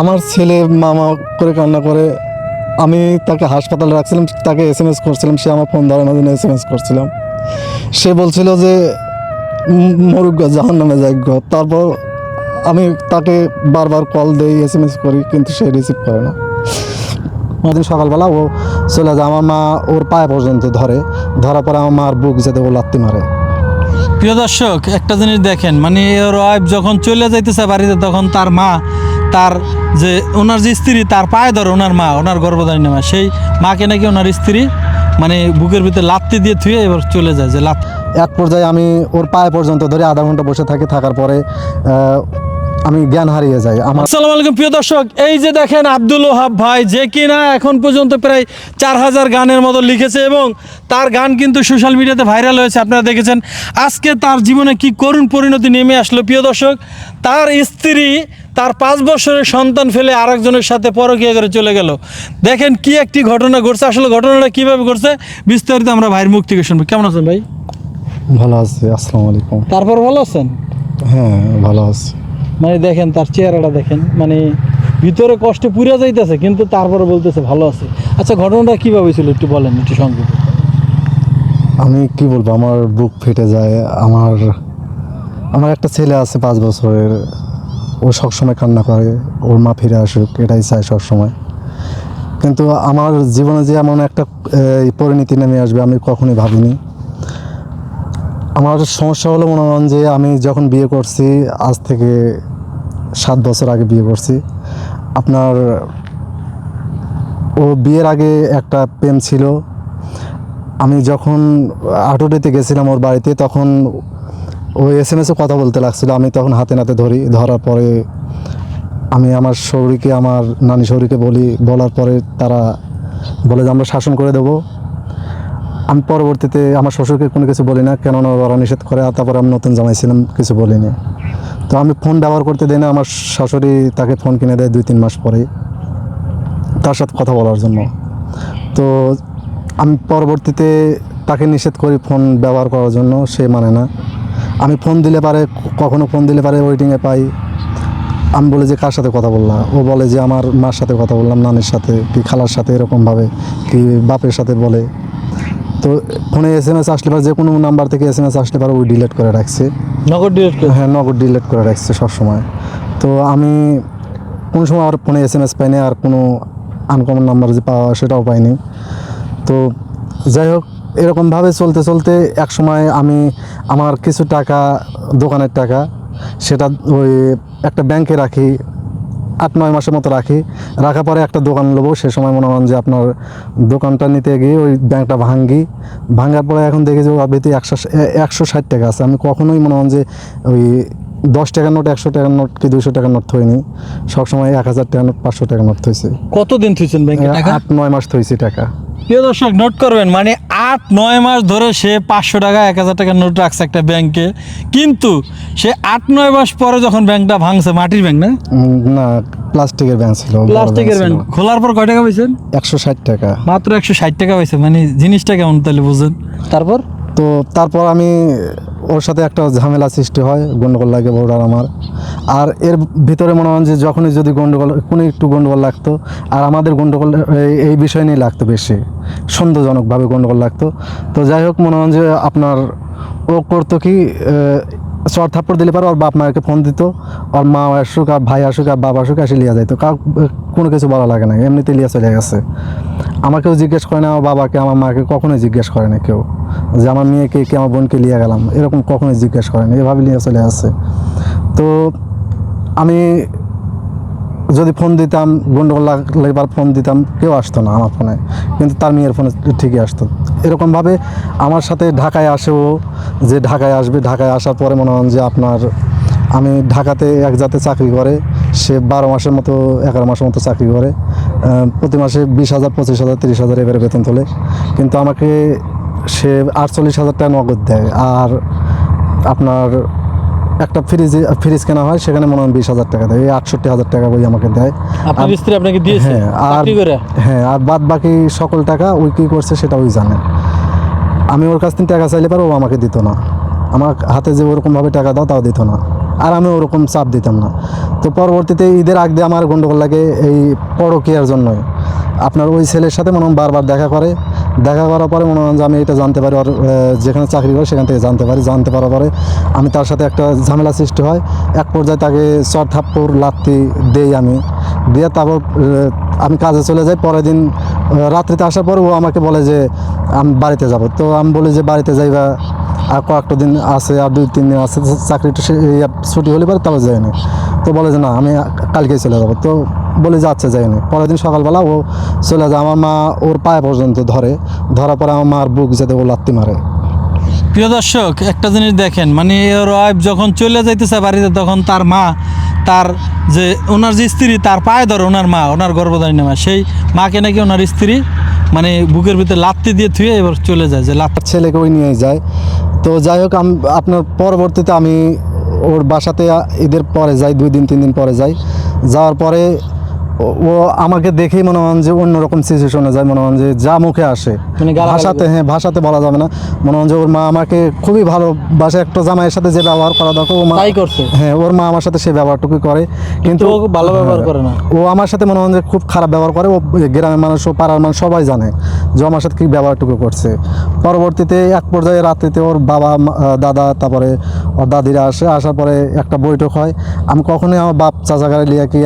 আমার ছেলে মামা করে কান্না করে, আমি তাকে হাসপাতালে রাখছিলাম, তাকে এস এম এস করছিলাম, সে আমার ফোন ধরানোর জন্য এস এম এস করছিলাম। সে বলছিল যে মরুগ জাহান নামে যাইগ তারপর আমি তাকে বারবার কল দেই এস এম এস করি, কিন্তু সে রিসিভ করে না। দিন সকালবেলা ও চলে যায়, আমার মা ওর পায়ে পর্যন্ত ধরে, ধরার পরে আমার মার বুক যেতে ও লাত্তি মারে। প্রিয় দর্শক, একটা জিনিস দেখেন মানে ওর ওয়াইফ যখন চলে যাইতেছে বাড়িতে, তখন তার মা তার যে, ওনার যে স্ত্রী, তার পায়ে ধরে ওনার মা, ওনার গর্ভধারিণী মা। সেই মাকে নাকি ওনার স্ত্রী মানে বুকের ভিতরে লাত্তি দিয়ে থুয়ে এবার চলে যায়, যে লাত এক পর্যায়ে আমি ওর পায়ে পর্যন্ত ধরে আধা ঘণ্টা বসে থাকি, থাকার পরে আমি জ্ঞান হারিয়ে যাই। আমার আসসালামু আলাইকুম প্রিয় দর্শক। এই যে দেখেন আব্দুল ওহাব ভাই যে কিনা এখন পর্যন্ত প্রায় চার হাজার গানের মতো লিখেছে এবং তার গান কিন্তু সোশ্যাল মিডিয়াতে ভাইরাল হয়েছে। আপনারা দেখেছেন আজকে তার জীবনে কি করুণ পরিণতি নেমে আসলো প্রিয় দর্শক। তার স্ত্রী তার পাঁচ বছরের সন্তান ফেলে আরেকজনের সাথে পরকীয়া করে চলে গেল। দেখেন কি একটি ঘটনা ঘটছে। আসলে ঘটনাটা কীভাবে ঘটছে বিস্তারিত আমরা ভাইয়ের মুখ থেকে শুনব। কেমন আছেন ভাই? ভালো আছি আসসালামু আলাইকুম। তারপর ভালো আছেন? হ্যাঁ ভালো আছি। মানে দেখেন, তার চেহারাটা দেখেন মানে ভিতরে কষ্টে পুড়ে যাইতেছে, কিন্তু তারপরে বলতেছে ভালো আছে। আচ্ছা ঘটনাটা কীভাবে ছিল একটু বলেন, একটু সংক্ষেপে। আমি কি বলব, আমার বুক ফেটে যায়। আমার আমার একটা ছেলে আছে পাঁচ বছরের, ও সবসময় কান্না করে, ওর মা ফিরে আসুক, এটাই চায় সবসময়। কিন্তু আমার জীবনে যে এমন একটা পরিণতি নেমে আসবে আমি কখনোই ভাবিনি। আমার সমস্যা হলো মনে হয় যে আমি যখন বিয়ে করছি, আজ থেকে সাত বছর আগে বিয়ে করছি। আপনার ও বিয়ের আগে একটা প্রেম ছিল। আমি যখন আটুডেতে গেছিলাম ওর বাড়িতে, তখন ও এস এম এসে কথা বলতে লাগছিল। আমি তখন হাতে নাতে ধরি, ধরার পরে আমি আমার শৌরীকে আমার নানি শৌরীকে বলি, বলার পরে তারা বলে যে আমরা শাসন করে দেবো। আমি পরবর্তীতে আমার শ্বশুরকে কোনো কিছু বলি না, কেননা ওরা নিষেধ করে, আর তারপরে আমি নতুন জামাইছিলাম কিছু বলিনি। তো আমি ফোন ব্যবহার করতে দিই না, আমার শাশুড়ি তাকে ফোন কিনে দেয় দুই, তিন মাস পরে তার সাথে কথা বলার জন্য। তো আমি পরবর্তীতে তাকে নিষেধ করি ফোন ব্যবহার করার জন্য, সে মানে না। আমি ফোন দিলে পারে, কখনো ফোন দিলে পারে ওয়েটিংয়ে পাই। আমি বলি যে, কার সাথে কথা বললাম ও বলে যে, আমার মার সাথে কথা বললাম, নানির সাথে, কি খালার সাথে, এরকমভাবে, কি বাপের সাথে বলে। তো ফোনে এস এম এস আসলে পারে যে কোনো নাম্বার থেকে এস এম এস আসলে পারে ওই ডিলিট করে রাখছে। নগদ ডিলেট করে? হ্যাঁ নগদ ডিলেট করে রাখছে সবসময়। তো আমি কোনো সময় আর ফোনে এস এম এস পাইনি আর কোনো আনকমন নাম্বার যে পাওয়া সেটাও পাইনি তো যাই হোক এরকমভাবে চলতে চলতে এক সময় আমি আমার কিছু টাকা দোকানের টাকা সেটা ওই একটা ব্যাংকে রাখি। আট নয় মাসের মতো রাখি। রাখার পরে একটা দোকান নেব সে সময় মনে হন যে আপনার দোকানটা নিতে গিয়ে ওই ব্যাংকটা ভাঙ্গি। ভাঙার পরে এখন দেখি যে ভিতরে একশো একশো ষাট টাকা আছে। আমি কখনোই মনে হন যে ওই দশ টাকার নোট একশো টাকার নোট কি দুশো টাকার নোট থইনি। সবসময় এক হাজার টাকার নোট পাঁচশো টাকার নোট থইছে। কতদিন থুইছেন ব্যাংকে আট নয় মাস থইছি টাকা। প্রিয় দর্শক নোট করবেন মানে আট নয় মাস ধরে সে পাঁচশো টাকা এক হাজার টাকা নোট রাখছে একটা ব্যাংকে কিন্তু সে আট নয় মাস পরে যখন ব্যাংকটা ভাঙছে মাটির ব্যাংক না? না প্লাস্টিকের ব্যাংক ছিল প্লাস্টিকের ব্যাংক খোলার পর কয় টাকা পাইছেন? একশো ষাট টাকা। মাত্র একশো ষাট টাকা পাইছে মানে জিনিসটা কেমন তাহলে বুঝেন? তারপর? তো তারপর আমি ওর সাথে একটা ঝামেলা সৃষ্টি হয় গণ্ডগোল লাগে বউটার আমার। আর এর ভিতরে মনে হয় যে যখনই যদি গন্ডগোল, কোনো একটু গণ্ডগোল লাগতো, আর আমাদের গন্ডগোল এই- বিষয় নিয়ে লাগতো বেশি, সন্দেহজনকভাবে গন্ডগোল লাগতো। তো যাই হোক, মনে হয় যে আপনার ও করতো কি চর থাপ্পড় দিলে পারে, ওর বাপ মাকে ফোন দিত, ওর মা আসুক আর ভাই আসুক আর বাবা আসুক এসে লিয়া যাইতো। কাউ কোনো কিছু বলা লাগে না, এমনিতে লিয়া চলে গেছে। আমাকেও জিজ্ঞেস করে না আমার বাবাকে, আমার মাকে কখনোই জিজ্ঞেস করে না কেউ? যে আমার মেয়েকে, কে আমার বোনকে লিয়ে গেলাম? এরকম কখনোই জিজ্ঞেস করে না, এভাবে নিয়ে চলে আসছে তো আমি যদি ফোন দিতাম, গন্ডগোল লাগলে এবার ফোন দিতাম, কেউ আসতো না আমার ফোনে কিন্তু তার মেয়ের ফোনে ঠিকই আসতো। এরকমভাবে আমার সাথে ঢাকায় আসে ও যে ঢাকায় আসবে, ঢাকায় আসার পরে মনে হন যে আপনার, আমি ঢাকাতে এক জাতে চাকরি করে, সে বারো মাসের মতো, এগারো মাসের মতো চাকরি করে প্রতি মাসে বিশ হাজার, পঁচিশ হাজার, তিরিশ হাজার এবারে বেতন তোলে। কিন্তু আমাকে সে আটচল্লিশ হাজার টাকা নগদ দেয়। আর আপনার একটা ফ্রিজ ফ্রিজ কেনা হয় সেখানে মনে হয় বিশ হাজার টাকা দেয়। এই আটষট্টি হাজার টাকা বই আমাকে দেয়। আপনার স্ত্রী আপনাকে দিয়েছে? হ্যাঁ আর হ্যাঁ আর বাদ বাকি সকল টাকা ওই কী করছে সেটা ওই জানে। আমি ওর কাছ থেকে টাকা চাইলে পারো ও আমাকে দিত না। আমার হাতে যে ওরকমভাবে টাকা দাও তাও দিত না। আর আমি ওরকম চাপ দিতাম না। তো পরবর্তীতে ঈদের আগ দিয়ে আমার গন্ডগোল লাগে এই পরকীয়ার জন্যই। আপনার ওই ছেলের সাথে মনে হয় বারবার দেখা করে। দেখা করার পরে মনে হয় যে আমি এটা জানতে পারি ওর যেখানে চাকরি করে সেখান থেকে জানতে পারি। জানতে পারার পরে আমি তার সাথে একটা ঝামেলা সৃষ্টি হয়। এক পর্যায়ে তাকে চর থাপ্পড়, লাত্তি দেই আমি। দিয়ে তারপর আমি কাজে চলে যাই। পরের দিন রাত্রিতে আসার পর ও আমাকে বলে যে, আমি বাড়িতে যাব। তো আমি বলি যে, বাড়িতে যাইবা। আর কয়েকটা দিন আছে, আর দুই, তিন দিন আছে। চাকরিটা ছুটি হলে পরে তারপর যায়নি তো বলে যে না আমি কালকেই চলে যাব। তো বলে যাচ্ছে আচ্ছা যায়নি পরের দিন সকালবেলা ও চলে যায়। আমার মা ওর পায়ে পর্যন্ত ধরে। ধরার পরে আমার মার বুক যেতে ও লাত্তি মারে। প্রিয় দর্শক একটা জিনিস দেখেন মানে ওর ওয়াইফ যখন চলে যাইতেছে বাড়িতে তখন তার মা তার যে ওনার যে স্ত্রী তার পায়ে ধরে ওনার মা ওনার গর্ভধারিণী মা সেই মাকে নাকি ওনার স্ত্রী মানে বুকের ভিতরে লাত্তি দিয়ে থুয়ে এবার চলে যায় যে লাত্তি তার ছেলেকে ওই নিয়ে যায়। তো যাই হোক আম- আপনার পরবর্তীতে আমি ওর বাসাতে ঈদের পরে যাই দুই দিন তিন দিন পরে যাই। যাওয়ার পরে ও- আমাকে দেখেই মনে হন যে অন্যরকম সিচুয়েশনে যায় মনে হন যে যা মুখে আসে। মানে ভাষাতে হ্যাঁ ভাষাতে বলা যাবে না। মনে হন যে ওর মা আমাকে খুবই ভালো বাসায় একটা জামাইয়ের সাথে যে ব্যবহার করা দরকার ও মা করছে? হ্যাঁ ওর মা আমার সাথে সেই ব্যবহারটুকু করে। কিন্তু ও ভালো ব্যবহার করে না। ও আমার সাথে মনে হয় যে খুব খারাপ ব্যবহার করে। ও গ্রামের মানুষ ও পাড়ার মানুষ সবাই জানে। ও আমার সাথে কী ব্যবহারটুকু করছে? পরবর্তীতে এক পর্যায়ে রাত্রিতে ওর বাবা দাদা, তারপরে ওর দাদিরা আসে, আসার পরে একটা বৈঠক হয়। আমি কখনোই আমার বাপ চাচা গাড়ি লিয়া কি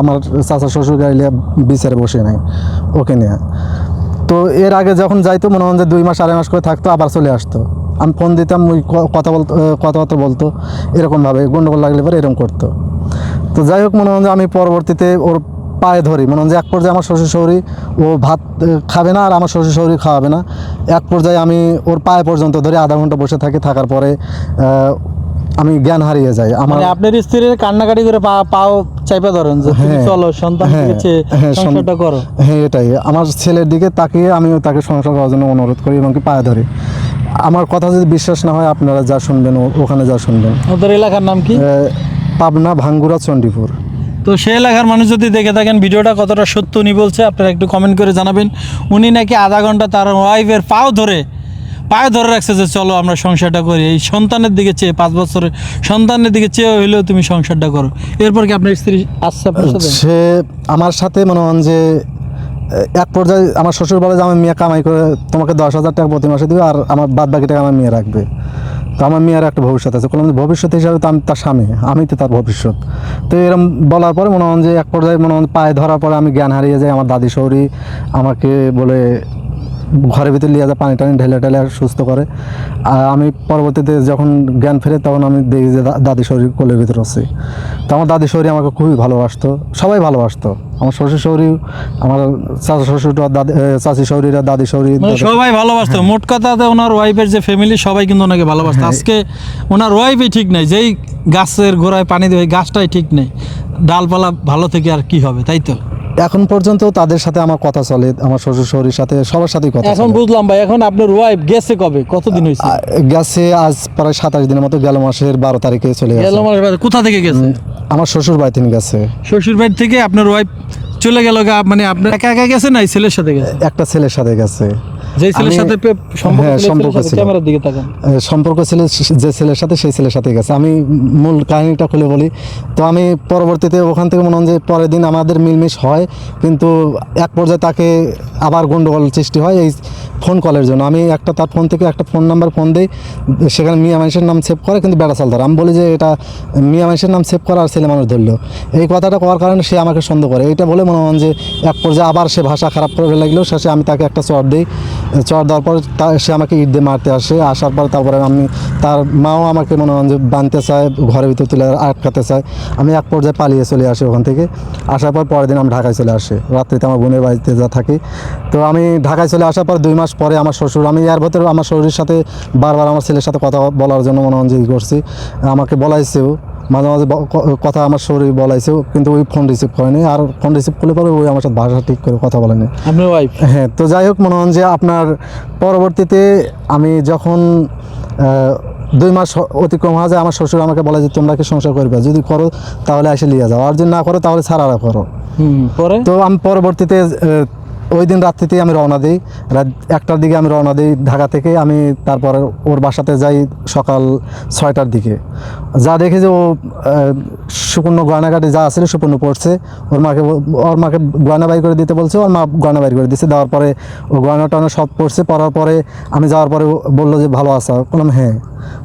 আমার চাচা শ্বশুর গাড়ি লিয়া বিচারে বসে নাই, ওকে নিয়ে। তো এর আগে যখন যাইতো, মনে হয় যে দুই মাস, আড়াই মাস করে থাকতো, আবার চলে আসতো। আমি ফোন দিতাম, ওই কথা বলতো কথাবার্তা বলতো, এরকমভাবে গণ্ডগোল লাগলে পরে এরকম করতো। তো যাই হোক, মনে হয় যে আমি পরবর্তীতে ওর পায়ে ধরি। মনে যে এক পর্যায়ে আমার শ্বশুর শৌরি ও ভাত খাবে না আর আমার শ্বশুর শৌরি খাওয়াবে না। এক পর্যায়ে আমি ওর পায়ে পর্যন্ত ধরে আধা ঘণ্টা বসে থাকি। থাকার পরে আমি জ্ঞান হারিয়ে যাই। আমার মানে আপনার স্ত্রীর কান্নাকাটি করে পা পাও চাইপা ধরেন যে হ্যাঁ, চলো সন্তান হ্যাঁ, হ্যাঁ, সংসারটা করো। হ্যাঁ এটাই। আমার ছেলের দিকে তাকিয়ে আমি তাকে সংসার করার জন্য অনুরোধ করি এবং কি পায়ে ধরি। আমার কথা যদি বিশ্বাস না হয় আপনারা যা শুনবেন ওখানে যা শুনবেন। ওদের এলাকার নাম কি? পাবনা ভাঙ্গুরা চণ্ডীপুর। তো সেই এলাকার মানুষ যদি দেখে থাকেন ভিডিওটা কতটা সত্য উনি বলছে, আপনারা একটু কমেন্ট করে জানাবেন। উনি নাকি আধা ঘণ্টা তার ওয়াইফের পাও ধরে পায়ে ধরে রাখছে যে চলো আমরা সংসারটা করি। এই সন্তানের দিকে চেয়ে, পাঁচ বছরের সন্তানের দিকে চেয়ে হইলেও তুমি সংসারটা করো। এরপর কি আপনার স্ত্রী সাথে? সে আমার সাথে মনে হন যে এক পর্যায়ে আমার শ্বশুর বলে যে আমার মেয়ে কামাই করে তোমাকে দশ হাজার টাকা প্রতি মাসে দিবে আর আমার বাদ বাকি টাকা আমার মেয়ে রাখবে। তো আমার মেয়ের একটা ভবিষ্যৎ আছে। কোনো ভবিষ্যৎ হিসাবে তো আমি তার স্বামী, আমি তো তার ভবিষ্যৎ। তো এরম বলার পরে মনে হন যে এক পর্যায়ে মনে হন পায়ে ধরার পরে আমি জ্ঞান হারিয়ে যাই, আমার দাদি শৌরি আমাকে বলে ঘরের ভিতরে নিয়ে যায় পানি টানি ঢেলে ঢেলে সুস্থ করে। আর আমি পরবর্তীতে যখন জ্ঞান ফেরে তখন আমি দেখি যে দাদি শরীর কোলের ভিতরে আছে। তো আমার দাদি শরীর আমাকে খুবই ভালোবাসতো সবাই ভালোবাসতো। আমার শ্বশুর শরীর আমার চাচা শ্বশুরটা দাদি চাচি শরীরা দাদি শরীর মানে সবাই ভালোবাসতো। মোট কথাতে ওনার ওয়াইফের যে ফ্যামিলি সবাই কিন্তু ওনাকে ভালোবাসতো। আজকে ওনার ওয়াইফই ঠিক নাই। যেই গাছের গোড়ায় পানি দেবে গাছটাই ঠিক নেই। ডালপালা ভালো থেকে আর কি হবে তাই তো? এখন পর্যন্ত তাদের সাথে আমার কথা চলে আমার শ্বশুর শহরের সাথে সবার সাথেই কথা এখন বুঝলাম ভাই এখন আপনার ওয়াইফ গেছে কবে? কতদিন হয়েছে? গেছে আজ প্রায় সাতাশ দিনের মতো গেল মাসের বারো তারিখে চলে গেল মাসের কোথা থেকে গেছে? আমার শ্বশুর বাড়ি থেকে গেছে। শ্বশুর বাড়ি থেকে আপনার ওয়াইফ চলে গেল মানে আপনার একা একা গেছে না ছেলের সাথে গেছে? একটা ছেলের সাথে গেছে। যেই ছেলের সাথে সম্পর্ক হ্যাঁ, ছিল। ক্যামেরার দিকে তাকান। সম্পর্ক ছিল যে ছেলের সাথে সেই ছেলের সাথে গেছে। আমি মূল কাহিনীটা খুলে বলি। তো আমি পরবর্তীতে ওখান থেকে মনে হয় যে পরের দিন আমাদের মিলমিশ হয় কিন্তু এক পর্যায়ে তাকে আবার গন্ডগোল সৃষ্টি হয় এই ফোন কলের জন্য। আমি একটা তার ফোন থেকে একটা ফোন নাম্বার ফোন দিই সেখানে মিয়া মানুষের নাম সেভ করে কিন্তু বেড়া চাল ধরে আমি বলি যে এটা মিয়া মানুষের নাম সেভ করা আর ছেলে মানুষ ধরলো। এই কথাটা করার কারণে সে আমাকে সন্দেহ করে। এটা বলে মনে হন যে এক পর্যায়ে আবার সে ভাষা খারাপ করে লাগল শেষে আমি তাকে একটা চর দিই। চর দেওয়ার পর সে আমাকে ঈদ দিয়ে মারতে আসে। আসার পর তারপরে আমি, তার মাও আমাকে মনে হয় যে বাঁধতে চায়, ঘরের ভিতর তুলে আটকাতে চায়। আমি এক পর্যায়ে পালিয়ে চলে আসি ওখান থেকে। আসার পর পরের দিন আমি ঢাকায় চলে আসি। রাত্রিতে আমার বোনের বাড়িতে যা থাকি। তো আমি ঢাকায় চলে আসার পর দুই মাস পরে আমার শ্বশুর, আমি এর ভেতরে আমার শ্বশুরের সাথে বারবার আমার ছেলের সাথে কথা বলার জন্য মনে হয় করছি। আমাকে বলাইছেও মাঝে মাঝে কথা আমার শরীর বলাইছেও কিন্তু ওই ফোন রিসিভ করেনি। আর ফোন রিসিভ করলে পরে ওই আমার সাথে ভাষা ঠিক করে কথা বলেনি। আপনার ওয়াইফ হ্যাঁ তো যাই হোক মনে হন যে আপনার পরবর্তীতে আমি যখন দুই মাস অতিক্রম হওয়া যায় আমার শ্বশুর আমাকে বলে যে তোমরা কি সংসার করবে? যদি করো তাহলে এসে নিয়ে যাও। আর যদি না করো তাহলে ছাড়ারা করো। পরে? তো আমি পরবর্তীতে ওই দিন রাত্রিতেই আমি রওনা দিই। রাত একটার দিকে আমি রওনা দিই ঢাকা থেকে। আমি তারপরে ওর বাসাতে যাই সকাল ছয়টার দিকে। যা দেখি যে ও সুপর্ণ গয়নাঘাটে যা আছিল সুপর্ণ পড়ছে ওর মাকে ওর মাকে গয়না বাইর করে দিতে বলছে, ওর মা গয়না বাইর করে দিচ্ছে দেওয়ার পরে ও গয়না টয়না সব পড়ছে পড়ার পরে আমি যাওয়ার পরে বলল যে, ভালো আছো? বললাম হ্যাঁ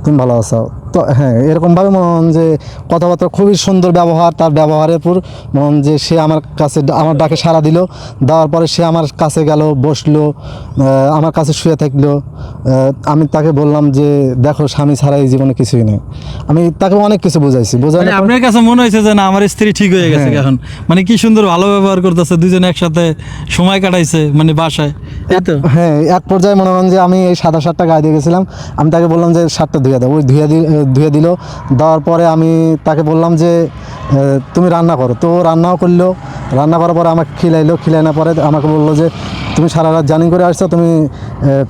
তুমি ভালো আছো। তো হ্যাঁ এরকমভাবে মনে হন যে কথাবার্তা খুবই সুন্দর ব্যবহার তার ব্যবহারের উপর মনে হন যে সে আমার কাছে আমার ডাকে সাড়া দিল দেওয়ার পরে সে আমার কাছে গেল বসল আমার কাছে শুয়ে থাকল আমি তাকে বললাম যে দেখো স্বামী ছাড়া এই জীবনে কিছুই নেই। আমি তাকে অনেক কিছু বুঝাইছি বোঝাই বোঝানোর আপনার কাছে মনে হয়েছে যে না আমার স্ত্রী ঠিক হয়ে গেছে হ্যাঁ। এখন। মানে কি সুন্দর ভালো ব্যবহার করতেছে দুজনে একসাথে সময় কাটাইছে মানে বাসায়। হ্যাঁ এক পর্যায়ে মনে করেন যে আমি এই সাদা শার্টটা গায়ে দিয়ে গেছিলাম আমি তাকে বললাম যে শার্টটা ধুয়ে দাও ওই ধুয়ে দি ধুয়ে দিল। দেওয়ার পরে আমি তাকে বললাম যে তুমি রান্না করো। তো রান্নাও করল। রান্না করার পরে আমাকে খিলাইলো। খিলাইনার পরে আমাকে বলল যে তুমি সারা রাত জার্নি করে আসছো তুমি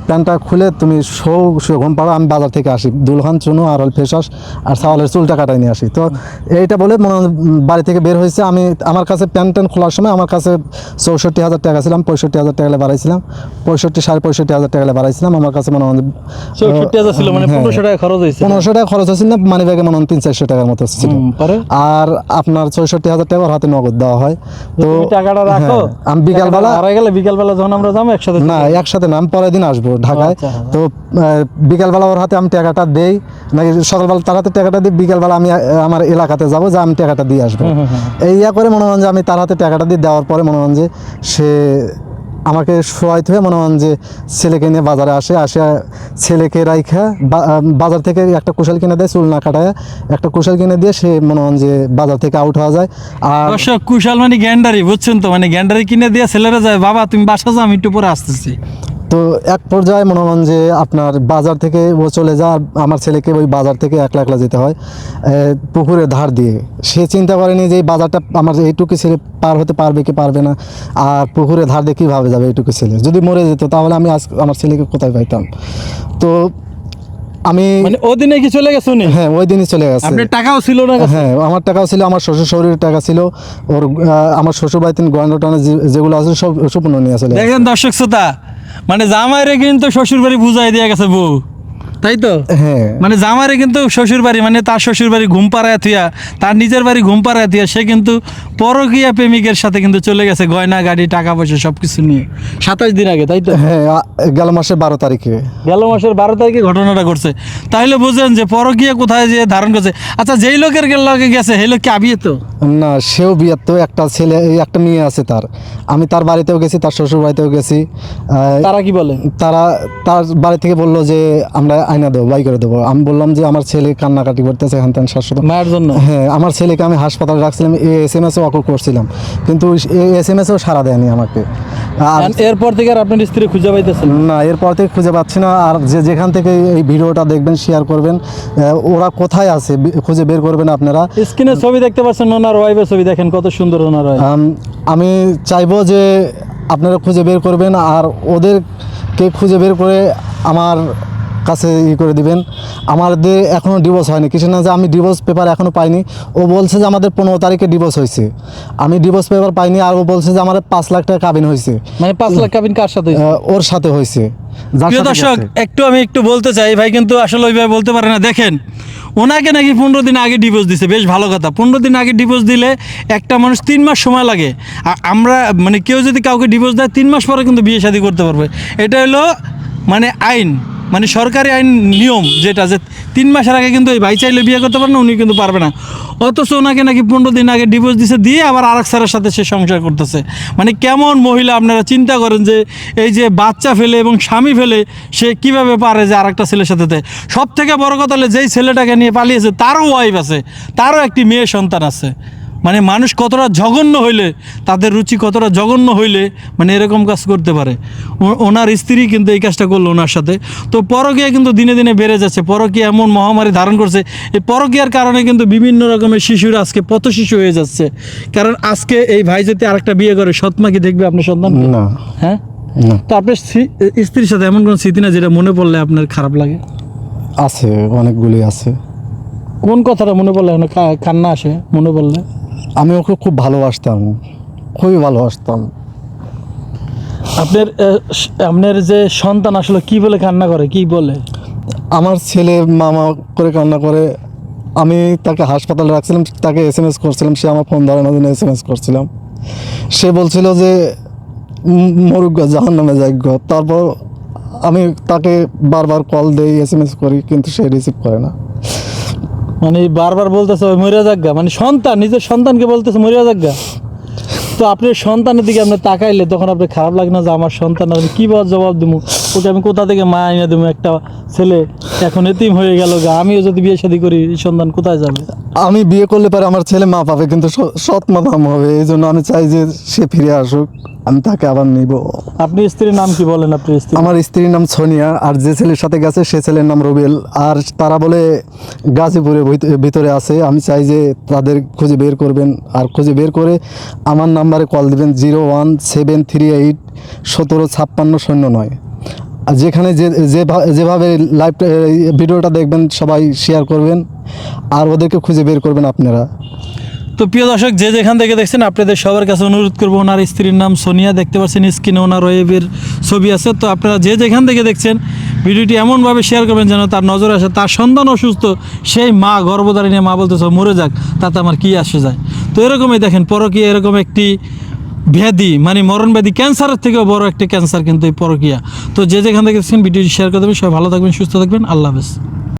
প্যান্টটা খুলে তুমি শো শুয়ে ঘুম পাড়ো আমি বাজার থেকে আসি। দুলখান চুনো আর ফেসাস আর সাওয়ালের চুলটা কাটাই নিয়ে আসি। তো এইটা বলে মনে বাড়ি থেকে বের হয়েছে। আমি আমার কাছে প্যান্ট ট্যান্ট খোলার সময় আমার কাছে চৌষট্টি হাজার টাকা ছিলাম পঁয়ষট্টি হাজার টাকা বাড়াইছিলাম। পঁয়ষট্টি সাড়ে পঁয়ষট্টি হাজার টাকা বাড়াইছিলাম। আমার কাছে মনে হয় মানে হ্যাঁ। পনেরোশো টাকা খরচ হয়েছে। পনেরোশো টাকা খরচ হয়েছিল না মানি ব্যাগে মনে হয় তিন চারশো টাকার মতো ছিল। আর আপনার চৌষট্টি হাজার টাকা হাতে নগদ দেওয়া হয়। তো টাকাটা রাখো। হ্যাঁ, আমি বিকালবেলা বিকালবেলা যখন আমরা যাব একসাথে না একসাথে না আমি পরের দিন আসব ঢাকায়। আচ্ছা, তো আহ, বিকালবেলা ওর হাতে আমি টাকাটা দেই। নাকি সকালবেলা তার হাতে টাকাটা দিই বিকালবেলা আমি আমার এলাকাতে যাব যে আমি টাকাটা দিয়ে আসব। এই ইয়া করে মনে হন যে আমি তার হাতে টাকাটা দিয়ে দেওয়ার পরে মনে হন যে সে আমাকে শোয়াইতে হয়ে, মনে হন যে ছেলেকে নিয়ে বাজারে আসে আসে ছেলেকে রাইখা বাজার থেকে একটা কুশাল কিনে দেয়, চুল না কাটায়। একটা কুশাল কিনে দিয়ে সে মনে হন যে বাজার থেকে আউট হওয়া যায়। আর দর্শক, কুশাল মানে গ্যান্ডারি, বুঝছেন তো? মানে গ্যান্ডারি কিনে দিয়ে ছেলেরা যায়, বাবা, তুমি বাসা যাও, আমি একটু পরে আসতেছি। তো এক পর্যায়ে মনে হন যে আপনার বাজার থেকে ও চলে যা আমার ছেলেকে ওই বাজার থেকে একলা একলা যেতে হয় এ, পুকুরে ধার দিয়ে। সে চিন্তা করেনি যে এই বাজারটা আমার এইটুকু ছেলে পার হতে পারবে কি পারবে না আর পুকুরে ধার দিয়ে কীভাবে যাবে এইটুকু ছেলে? যদি মরে যেত তাহলে আমি আজ আমার ছেলেকে কোথায় পাইতাম? তো আমি মানে ওদিনে কি চলে গেছে উনি? হ্যাঁ ওই দিনই চলে গেছে। আপনার টাকাও ছিল না হ্যাঁ আমার টাকাও ছিল আমার শ্বশুর শরীরের টাকা ছিল ওর আমার শ্বশুর বাড়িতে গয়না যেগুলো আছে সব সম্পূর্ণ নিয়ে চলে দেখেন দর্শক শ্রোতা মানে জামাইরে কিন্তু শ্বশুর বাড়ি বুঝাই দিয়ে গেছে বউ। তাই তো? হ্যাঁ। মানে জামাইরে কিন্তু শ্বশুর বাড়ি মানে তার শ্বশুর বাড়ি ঘুম পাড়ায় থুয়া তার নিজের বাড়ি ঘুম পাড়ায় থুয়া সে কিন্তু পরকীয়া প্রেমিকের সাথে কিন্তু চলে গেছে গয়না গাড়ি টাকা পয়সা সব কিছু নিয়ে। সাতাশ দিন আগে তাই তো? হ্যাঁ গেল মাসের বারো তারিখে। গেল মাসের বারো তারিখে ঘটনাটা ঘটছে। তাহলে বুঝেন যে পরকীয়া কোথায় যে ধারণ করছে। আচ্ছা যেই লোকের লগে গেছে সেই লোক কি আবিয়ে তো? না সেও বিয়ার তো একটা ছেলে একটা মেয়ে আছে তার। আমি তার বাড়িতেও গেছি তার শ্বশুর বাড়িতেও গেছি তারা কি বলে? তারা তার বাড়ি থেকে বলল যে আমরা আয়না দেবো বাই করে দেবো। আমি বললাম যে আমার ছেলে কান্নাকাটি করতেছে এখান থেকে শাশুড়ি মায়ের জন্য? হ্যাঁ আমার ছেলেকে আমি হাসপাতালে রাখছিলাম এ এস এম এসও অকল করছিলাম। কিন্তু এ এস এম এসও সারা দেয়নি আমাকে। আর এরপর থেকে আর আপনার স্ত্রী খুঁজে পাইতেছেন? না এরপর থেকে খুঁজে পাচ্ছি না। আর যে যেখান থেকে এই ভিডিওটা দেখবেন শেয়ার করবেন ওরা কোথায় আছে খুঁজে বের করবেন আপনারা। স্ক্রিনে ছবি দেখতে পাচ্ছেন ওনার ওয়াইফের ছবি দেখেন কত সুন্দর ওনার আমি চাইব যে আপনারা খুঁজে বের করবেন আর ওদেরকে খুঁজে বের করে আমার কাছে ই করে দিবেন। আমাদের এখনও ডিভোর্স হয়নি। কিছু না যে আমি ডিভোর্স পেপার এখনও পাইনি। ও বলছে যে আমাদের পনেরো তারিখে ডিভোর্স হয়েছে। আমি ডিভোর্স পেপার পাইনি আর ও বলছে যে আমার পাঁচ লাখ টাকা কাবিন হয়েছে। মানে পাঁচ লাখ কাবিন কার সাথে ওর সাথে হয়েছে। প্রিয় দর্শক একটু আমি একটু বলতে চাই ভাই কিন্তু আসলে ওইভাবে বলতে পারে না। দেখেন ওনাকে নাকি পনেরো দিন আগে ডিভোর্স দিছে। বেশ ভালো কথা। পনেরো দিন আগে ডিভোর্স দিলে একটা মানুষ তিন মাস সময় লাগে। আর আমরা মানে কেউ যদি কাউকে ডিভোর্স দেয় তিন মাস পরে কিন্তু বিয়ে শাদী করতে পারবে। এটা হলো মানে আইন। মানে সরকারি আইন নিয়ম যেটা যে তিন মাসের আগে কিন্তু এই ভাই চাইলে বিয়ে করতে পারে না, উনি কিন্তু পারবে না। অথচ ওনাকে নাকি পনেরো দিন আগে ডিভোর্স দিছে, দিয়ে আবার আরেক স্যারের সাথে সে সংসার করতেছে। মানে কেমন মহিলা আপনারা চিন্তা করেন যে এই যে বাচ্চা ফেলে এবং স্বামী ফেলে সে কীভাবে পারে যে আরেকটা ছেলের সাথে? সব থেকে বড় কথা হলে, যেই ছেলেটাকে নিয়ে পালিয়েছে, তারও ওয়াইফ আছে, তারও একটি মেয়ে সন্তান আছে। মানে মানুষ কতটা জঘন্য হইলে তাদের রুচি কতটা জঘন্য হইলে মানে এরকম কাজ করতে পারে। ওনার স্ত্রী কিন্তু এই কাজটা করল ওনার সাথে। তো পরকীয়া কিন্তু দিনে দিনে বেড়ে যাচ্ছে। পরকীয়া এমন মহামারী ধারণ করছে। এই পরকীয়ার কারণে কিন্তু বিভিন্ন রকমের শিশুরা আজকে পথ শিশু হয়ে যাচ্ছে। কারণ আজকে এই ভাই যদি আরেকটা বিয়ে করে সৎমা কি দেখবে আপনার সন্তান? না। হ্যাঁ? তো আপনার স্ত্রী- স্ত্রীর সাথে এমন কোন স্মৃতি না যেটা মনে পড়লে আপনার খারাপ লাগে? আছে অনেকগুলি আছে। কোন কথাটা মনে পড়লে? কান্না আসে মনে পড়লে? আমি ওকে খুব ভালোবাসতাম খুবই ভালোবাসতাম। আপনার আপনার যে সন্তান আসলে কি বলে কান্না করে কি বলে? আমার ছেলে মামা করে কান্না করে আমি তাকে হাসপাতালে রাখছিলাম তাকে এস এম এস করছিলাম সে আমার ফোন ধরানোর জন্য এস এম এস করছিলাম। সে বলছিল যে মরুগ জাহান নামে যাইগ তারপর আমি তাকে বারবার কল দেই এস এম এস করি কিন্তু সে রিসিভ করে না। মানে বারবার বলতেছে, ওই মরিয়া যাজ্ঞা মানে সন্তান, নিজের সন্তানকে বলতেছে, মরিয়া যাজ্ঞা তো আপনি সন্তানের দিকে আপনি তাকাইলে তখন আপনি খারাপ লাগে না যে আমার সন্তান, আমি কী জবাব দেবো ওকে আমি কোথা থেকে মা এনে দেবো? একটা ছেলে এখন এতিম হয়ে গেল গা। আমিও যদি বিয়ে শাদী করি এই সন্তান কোথায় যাবে? আমি বিয়ে করলে পরে আমার ছেলে মা পাবে কিন্তু সৎ মা দাম হবে এই জন্য আমি চাই যে সে ফিরে আসুক আমি তাকে আবার নিব। আপনি স্ত্রীর নাম কি বলেন আপনি স্ত্রী আমার স্ত্রীর নাম সোনিয়া আর যে ছেলের সাথে গেছে সে ছেলের নাম রবিল। আর তারা বলে গাজীপুরের ভিত- ভিতরে আছে আমি চাই যে তাদের খুঁজে বের করবেন। আর খুঁজে বের করে আমার নাম্বারে কল দিবেন zero one seven three eight সতেরো ছাপ্পান্ন শূন্য নয়। যেখানে যে যেভা- যেভাবে লাইভ ভিডিওটা দেখবেন, সবাই শেয়ার করবেন। আর ওদেরকে খুঁজে বের করবেন আপনারা। তো প্রিয় দর্শক, যে যেখান থেকে দেখছেন, আপনাদের সবার কাছে অনুরোধ করব, ওনার স্ত্রীর নাম সোনিয়া, দেখতে পাচ্ছেন স্ক্রিনে ওনার ওয়েবের ছবি আছে। তো আপনারা যে যেখান থেকে দেখছেন, ভিডিওটি এমনভাবে শেয়ার করবেন যেন তার নজরে আসে। তার সন্তান অসুস্থ, সেই মা গর্ভধারী নিয়ে মা বলতেছে, মরে যাক, তাতে আমার কি আসে যায়? তো এরকমই দেখেন, পরকীয়া এরকম একটি ব্যাধি মানে মরণ ব্যাধি ক্যান্সারের থেকেও বড় একটা ক্যান্সার কিন্তু এই পরকিয়া। তো যে যেখান থেকে ভিডিওটি শেয়ার করে দেবেন, সবাই ভালো থাকবেন, সুস্থ থাকবেন, আল্লাহ হাফেজ।